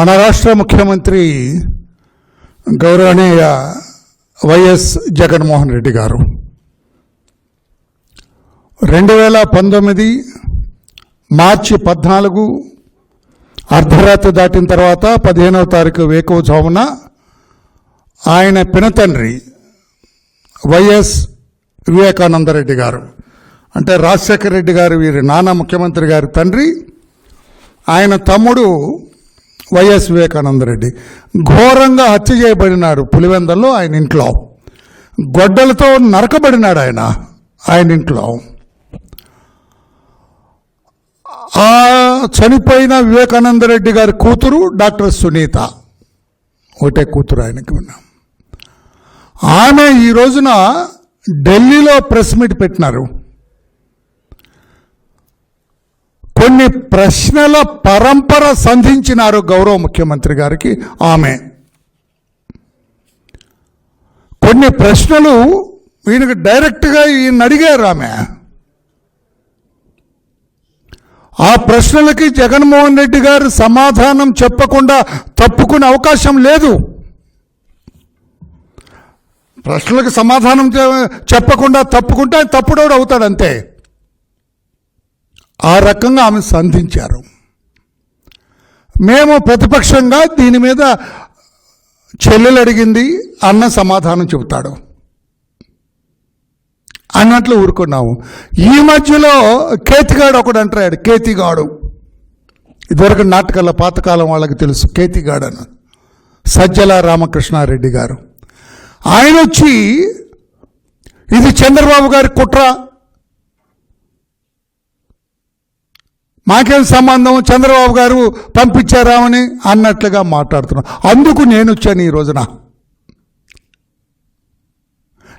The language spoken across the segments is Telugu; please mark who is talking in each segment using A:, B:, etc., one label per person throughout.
A: మన రాష్ట్ర ముఖ్యమంత్రి గౌరవనీయ వైఎస్ జగన్మోహన్ రెడ్డి గారు. రెండు వేల పంతొమ్మిది మార్చి పద్నాలుగు అర్ధరాత్రి దాటిన తర్వాత పదిహేనవ తారీఖు వేకువజామున ఆయన పినతండ్రి వైఎస్ వివేకానందరెడ్డి గారు. అంటే రాజశేఖర రెడ్డి గారు వీరి నాన్న ముఖ్యమంత్రి గారి తండ్రి. ఆయన తమ్ముడు వైఎస్ వివేకానందరెడ్డి ఘోరంగా హత్య చేయబడినాడు పులివెందల్లో ఆయన ఇంట్లో. గొడ్డలతో నరకబడినాడు ఆయన ఆయన ఇంట్లో. ఆ చనిపోయిన వివేకానందరెడ్డి గారి కూతురు డాక్టర్ సునీత. ఒకటే కూతురు ఆయనకి విన్నాం ఆమె ఈ రోజున ఢిల్లీలో ప్రెస్ మీట్ పెట్టినారు. కొన్ని ప్రశ్నల పరంపర సంధించినారు గౌరవ ముఖ్యమంత్రి గారికి ఆమె. కొన్ని ప్రశ్నలు ఈయనకు డైరెక్ట్గా ఈయన అడిగారు ఆమె. ఆ ప్రశ్నలకి జగన్మోహన్ రెడ్డి గారు సమాధానం చెప్పకుండా తప్పుకునే అవకాశం లేదు. ప్రశ్నలకు సమాధానం చెప్పకుండా తప్పుకుంటే ఆయన తప్పుడోడు అవుతాడు అంతే. ఆ రకంగా ఆమె సంధించారు. మేము ప్రతిపక్షంగా దీని మీద చెల్లెలు అడిగింది అన్న సమాధానం చెబుతాడు. అన్నట్లు ఊరుకున్నాము. ఈ మధ్యలో కేతిగాడు ఒకడు అంటాడు కేతిగాడు. ఇదివరకు నాటకాల పాతకాలం వాళ్ళకి తెలుసు కేతిగాడు అని సజ్జల రామకృష్ణారెడ్డి గారు. ఆయన వచ్చి ఇది చంద్రబాబు గారి కుట్ర. మాకేం సంబంధం? చంద్రబాబు గారు పంపించారా అని అన్నట్లుగా మాట్లాడుతున్నాం. అందుకు నేను వచ్చాను ఈ రోజున.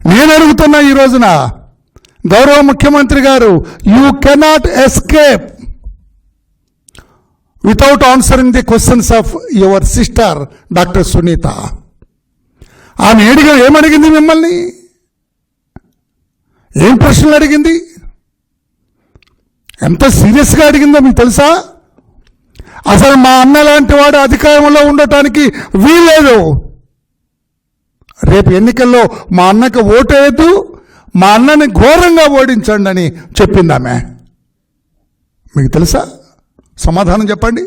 A: నేను అడుగుతున్నా ఈ రోజున గౌరవ ముఖ్యమంత్రి గారు you cannot escape without answering the questions of your sister doctor Sunitha ఆమె ఏడిగా ఏమడిగింది మిమ్మల్ని? ఏం ప్రశ్నలు అడిగింది? ఎంత సీరియస్గా అడిగిందో మీకు తెలుసా? అసలు మా అన్న లాంటి వాడు అధికారంలో ఉండటానికి వీలేదు రేపు ఎన్నికల్లో మా అన్నకి ఓటేయద్దు మా అన్నని ఘోరంగా ఓడించండి అని చెప్పింది ఆమె. మీకు తెలుసా? సమాధానం చెప్పండి.